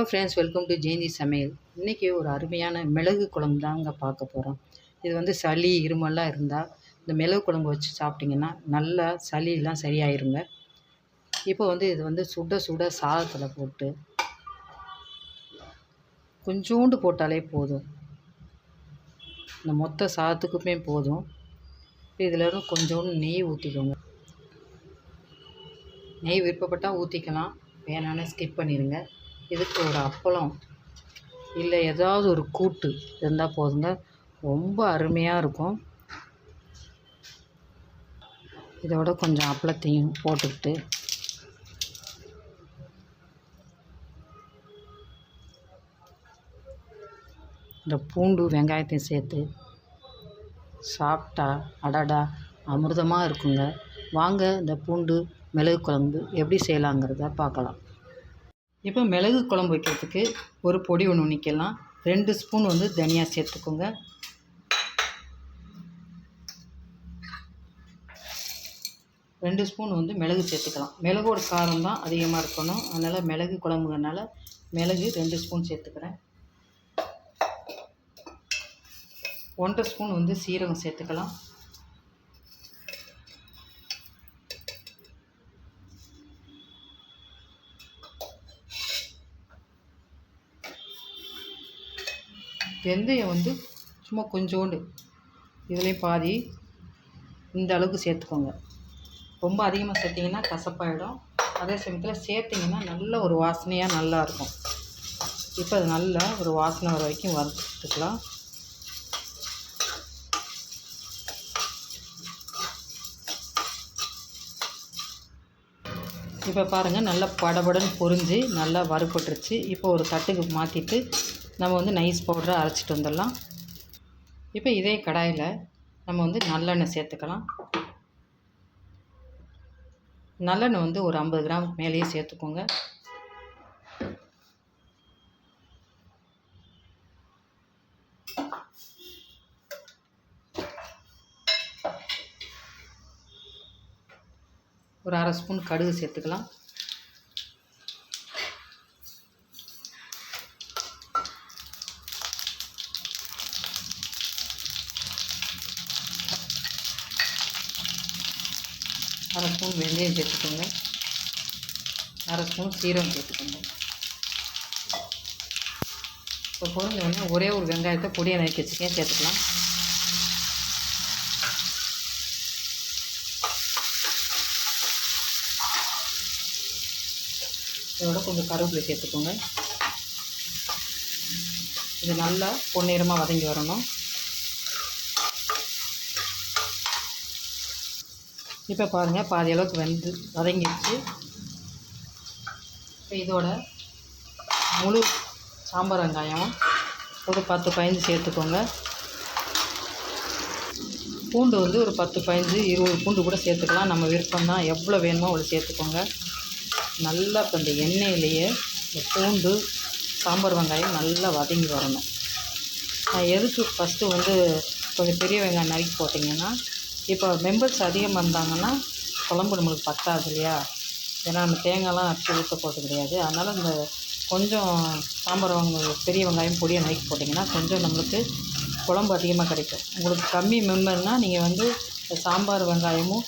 Hello friends welcome to Jayanthi Samayal இன்றைக்கி ஒரு அருமையான மிளகு குழம்பு தாங்க பார்க்க போகிறோம் இது வந்து சளி இருமல்லாம் இருந்தால் இந்த மிளகு குழம்பு வச்சு சாப்பிட்டிங்கன்னா நல்லா சளியெல்லாம் சரியாயிருங்க. இப்போ வந்து இது வந்து சுட சுட சாதத்தில் போட்டு கொஞ்சோண்டு போட்டாலே போதும். இந்த மொத்த சாதத்துக்குமே போதும். இதில் கொஞ்சோண்டு நெய் ஊற்றிக்கோங்க நெய் விருப்பப்பட்டால் ஊற்றிக்கலாம் வேணான்னு ஸ்கிப் பண்ணிடுங்க இதுக்கு ஒரு அப்பளம்? இல்லை ஏதாவது ஒரு கூட்டு இருந்தால் போதுங்க. ரொம்ப அருமையாக இருக்கும். இதோட கொஞ்சம் அப்பளத்தையும் போட்டுக்கிட்டு. இந்த பூண்டு வெங்காயத்தையும் சேர்த்து சாப்பிட்டா அடடா அமிர்தமாக இருக்குங்க. வாங்க இந்த பூண்டு மிளகு குழம்பு எப்படி செய்யலாங்கிறத பார்க்கலாம். இப்போ மிளகு குழம்பு வைக்கிறதுக்கு ஒரு பொடி ஒன்று நிற்கலாம் ரெண்டு ஸ்பூன் வந்து தனியா சேர்த்துக்கோங்க. ரெண்டு ஸ்பூன் வந்து மிளகு சேர்த்துக்கலாம். மிளகோட காரம் தான் அதிகமாக இருக்கணும். அதனால் மிளகு குழம்புங்கிறனால மிளகு ரெண்டு ஸ்பூன் சேர்த்துக்கிறேன். ஒன்றரை ஸ்பூன் வந்து சீரகம் சேர்த்துக்கலாம். வெந்தயம் வந்து சும்மா கொஞ்சோண்டு இதுலேயும் பாதி இந்த அளவுக்கு சேர்த்துக்கோங்க. ரொம்ப அதிகமாக சேர்த்திங்கன்னா கசப்பாயிடும். அதே சமயத்தில் சேர்த்திங்கன்னா நல்ல ஒரு வாசனையாக நல்லா இருக்கும். இப்போ அது நல்லா ஒரு வாசனை வர வரைக்கும் வறுத்துக்கலாம். இப்போ பாருங்கள் நல்லா படபடன்னு பொரிஞ்சு நல்லா வறுபட்டுருச்சு. இப்போ ஒரு தட்டுக்கு மாற்றிட்டு நம்ம வந்து நைஸ் பவுடரை அரைச்சிட்டு வந்துடலாம். இப்போ இதே கடாயில் நம்ம வந்து நல்லெண்ணெய் சேர்த்துக்கலாம். நல்லெண்ணெய் வந்து ஒரு ஐம்பது கிராம் மேலேயே சேர்த்துக்கோங்க. ஒரு அரை ஸ்பூன் கடுகு சேர்த்துக்கலாம். அரை ஸ்பூன் வெந்தயம் சேர்த்துக்கோங்க. அரை ஸ்பூன் சீரகம் சேர்த்துக்கோங்க. இப்போ பொரிஞ்ச உடனே ஒரே ஒரு வெங்காயத்தை பொடியை நறுக்கி வச்சுக்கேன் சேர்த்துக்கலாம். இதோட கொஞ்சம் கருவேப்பிலை சேர்த்துக்கோங்க. இது நல்லா பொன்னிறமாக வதங்கி வரணும். இப்போ பாருங்கள் பாதி அளவுக்கு வெந்து வதங்கிடுச்சு. இப்போ இதோட முழு சாம்பார் வெங்காயம் ஒரு பத்து பதினஞ்சு சேர்த்துக்கோங்க. பூண்டு வந்து ஒரு பத்து பதினஞ்சு இருபது பூண்டு கூட சேர்த்துக்கலாம். நம்ம விருப்பம் தான் எவ்வளோ வேணுமோ அவ்வளோ சேர்த்துக்கோங்க. நல்லா இப்போ இந்த எண்ணெயிலேயே இந்த பூண்டு சாம்பார் வெங்காயம் நல்லா வதங்கி வரணும். நான் எதுக்கு ஃபஸ்ட்டு வந்து கொஞ்சம் பெரிய வெங்காயம் நறுக்கி போட்டிங்கன்னா இப்போ மெம்பர்ஸ் அதிகமாக வந்தாங்கன்னா குழம்பு நம்மளுக்கு பத்தாது இல்லையா? ஏன்னா நம்ம தேங்காய்லாம் அரைச்சி ஊற்ற போகிறது கிடையாது. அதனால் இந்த கொஞ்சம் சாம்பார் வெங்க பெரிய வெங்காயம் பொடியை நைக்கு போட்டிங்கன்னா கொஞ்சம் நம்மளுக்கு குழம்பு அதிகமாக கிடைக்கும். உங்களுக்கு கம்மி மெம்பர்னால் நீங்கள் வந்து சாம்பார் வெங்காயமும்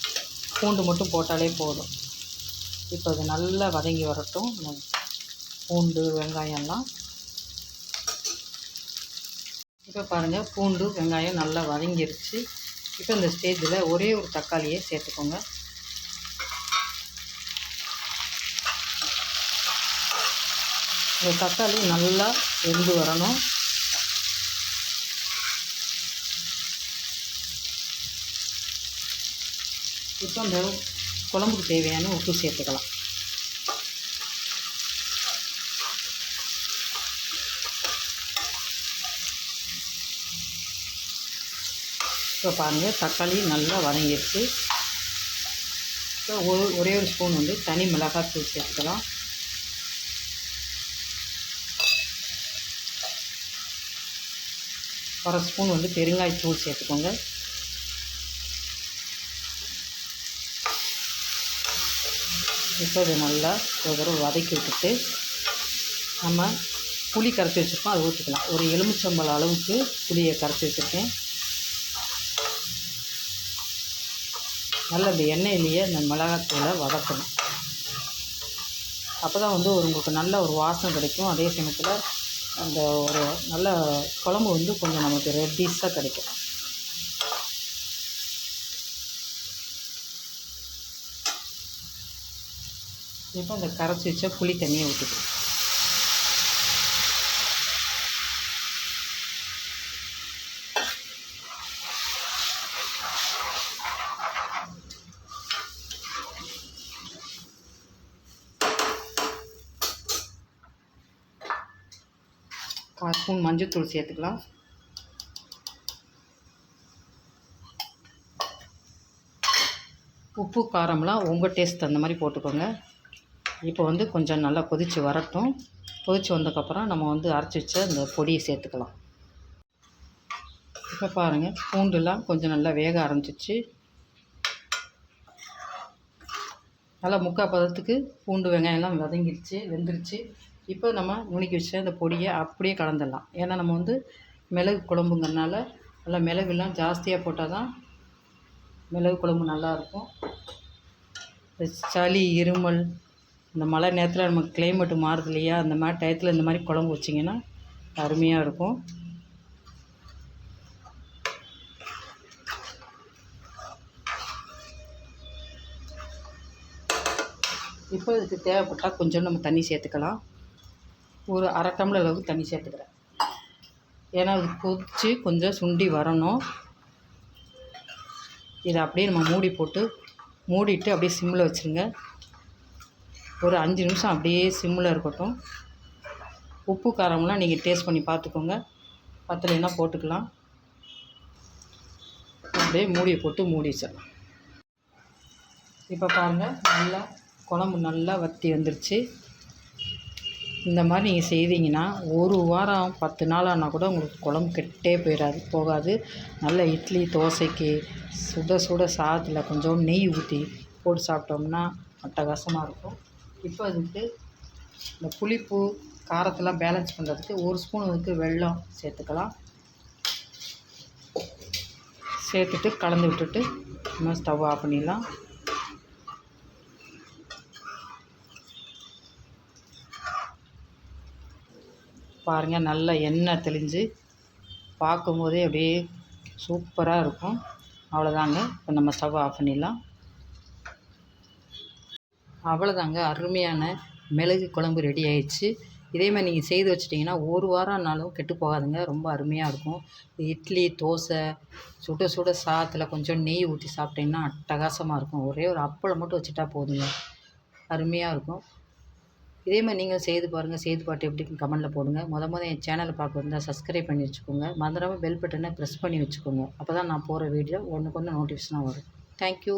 பூண்டு மட்டும் போட்டாலே போதும். இப்போ அது நல்லா வதங்கி வரட்டும். பூண்டு வெங்காயம்லாம். இப்போ பாருங்கள் பூண்டு வெங்காயம் நல்லா வதங்கிருச்சு. இப்போ இந்த ஸ்டேஜில் ஒரே ஒரு தக்காளியை சேர்த்துக்கோங்க. இந்த தக்காளி நல்லா வெந்து வரணும். இப்போ இந்த குழம்புக்கு தேவையான உப்பு சேர்த்துக்கலாம். இப்போ பாருங்கள் தக்காளி நல்லா வதங்கிடுச்சு. இப்போ ஒரு ஒரே ஒரு ஸ்பூன் வந்து தனி மிளகாத்தூள் சேர்த்துக்கலாம். அரை ஸ்பூன் வந்து பெருங்காயத்தூள் சேர்த்துக்கோங்க. இப்போ அதை நல்லா ஒரு தடவை வதக்கி விட்டுட்டு நம்ம புளி கரைச்சி வச்சுருக்கோம் அதை ஊற்றிக்கலாம் ஒரு எலுமிச்சம்பழம் அளவுக்கு புளியை கரைச்சி வச்சுருக்கேன். நல்லா இந்த எண்ணெயிலேயே இந்த மிளகாத்தூளை வதக்கணும். அப்போ தான் வந்து ஒரு உங்களுக்கு நல்ல ஒரு வாசனை கிடைக்கும். அதே சமயத்தில் அந்த ஒரு நல்ல குழம்பு வந்து கொஞ்சம் நமக்கு ரெட்டிஸாக கிடைக்கும். இப்போ அந்த கரைச்சி வச்ச புளி தண்ணியை ஊற்றிக்கலாம் ஸ்பூன் மஞ்சள்தூள் சேர்த்துக்கலாம். உப்பு காரம்லாம் உங்கள் டேஸ்ட் தகுந்த மாதிரி போட்டுக்கோங்க. இப்போ வந்து கொஞ்சம் நல்லா கொதித்து வரட்டும். கொதித்து வந்ததுக்கப்புறம் நம்ம வந்து அரைச்சி வச்ச அந்த பொடியை சேர்த்துக்கலாம். இப்போ பாருங்கள் பூண்டுலாம் கொஞ்சம் நல்லா வேக ஆரம்பிச்சிச்சு. நல்லா முக்கால் பதத்துக்கு பூண்டு வெங்காயம்லாம் வதங்கிருச்சு வெந்துருச்சு. இப்போ நம்ம நுணுக்கி வச்ச இந்த பொடியை அப்படியே கலந்துடலாம். ஏன்னா நம்ம வந்து மிளகு குழம்புங்கிறனால நல்லா மிளகுலாம் ஜாஸ்தியாக போட்டால் தான் மிளகு குழம்பு நல்லாயிருக்கும். சளி இருமல் இந்த மழை நேரத்தில் நமக்கு கிளைமேட்டு மாறுது இல்லையா? அந்த மாதிரி டயத்தில் இந்த மாதிரி குழம்பு வச்சிங்கன்னா அருமையாக இருக்கும். இப்போ இதுக்கு தேவைப்பட்டால் கொஞ்சம் நம்ம தண்ணி சேர்த்துக்கலாம். ஒரு அரை டம்ளர் அளவுக்கு தண்ணி சேர்த்துக்கிறேன். ஏன்னா அது கொதித்து கொஞ்சம் சுண்டி வரணும். இதை அப்படியே நம்ம மூடி போட்டு மூடிட்டு அப்படியே சிம்மில் வச்சுருங்க. ஒரு அஞ்சு நிமிஷம் அப்படியே சிம்மில் இருக்கட்டும். உப்பு காரம்லாம் நீங்கள் டேஸ்ட் பண்ணி பார்த்துக்கோங்க. பத்தலைன்னா போட்டுக்கலாம். அப்படியே மூடியை போட்டு மூடி வச்சிடலாம் இப்போ பாருங்கள் நல்லா குழம்பு நல்லா வற்றி வந்துருச்சு. இந்த மாதிரி நீங்கள் செய்தீங்கன்னா ஒரு வாரம் பத்து நாள் ஆனால் கூட உங்களுக்கு குழம்பு கெட்டே போயிடாது போகாது. நல்ல இட்லி தோசைக்கு சுட சுட சாதத்தில் கொஞ்சம் நெய் ஊற்றி போட்டு சாப்பிட்டோம்னா அட்டகாசமாக இருக்கும். இப்போ அதுக்கு இந்த புளிப்பு காரத்தெல்லாம் பேலன்ஸ் பண்ணுறதுக்கு ஒரு ஸ்பூன் அதுக்கு வெல்லம் சேர்த்துக்கலாம். சேர்த்துட்டு கலந்து விட்டுட்டு நம்ம ஸ்டவ் ஆஃப் பண்ணிடலாம். பாருங்கள் நல்லா எண்ணெய் தெளிஞ்சு பார்க்கும்போதே அப்படியே சூப்பராக இருக்கும். அவ்வளோதாங்க இப்போ நம்ம ஸ்டவ் ஆஃப் பண்ணிடலாம். அவ்வளோதாங்க அருமையான மிளகு குழம்பு ரெடி ஆயிடுச்சு. இதே மாதிரி நீங்கள் செய்து வச்சிட்டிங்கன்னா ஒரு வாரம்னாலும் கெட்டு போகாதுங்க. ரொம்ப அருமையாக இருக்கும். இட்லி தோசை சுட சுட சாதத்தில் கொஞ்சம் நெய் ஊற்றி சாப்பிட்டிங்கன்னா அட்டகாசமாக இருக்கும். ஒரே ஒரு அப்பளம் மட்டும் வச்சுட்டா போதுங்க. அருமையாக இருக்கும். இதே மாதிரி நீங்கள் செய்து பாருங்கள் செய்து பாட்டு எப்படி கமெண்ட்டில் போடுங்க. முத முத என் சேனலை பார்க்க வந்தால் சப்ஸ்கிரைப் பண்ணி வச்சுக்கோங்க. மறந்துடாமல் பெல் பட்டனை ப்ரெஸ் பண்ணி வச்சுக்கோங்க. அப்போ தான் நான் போகிற வீடியோ ஒன்றுக்கு ஒன்று நோட்டிஃபிகேஷனாக வரும். தேங்க்யூ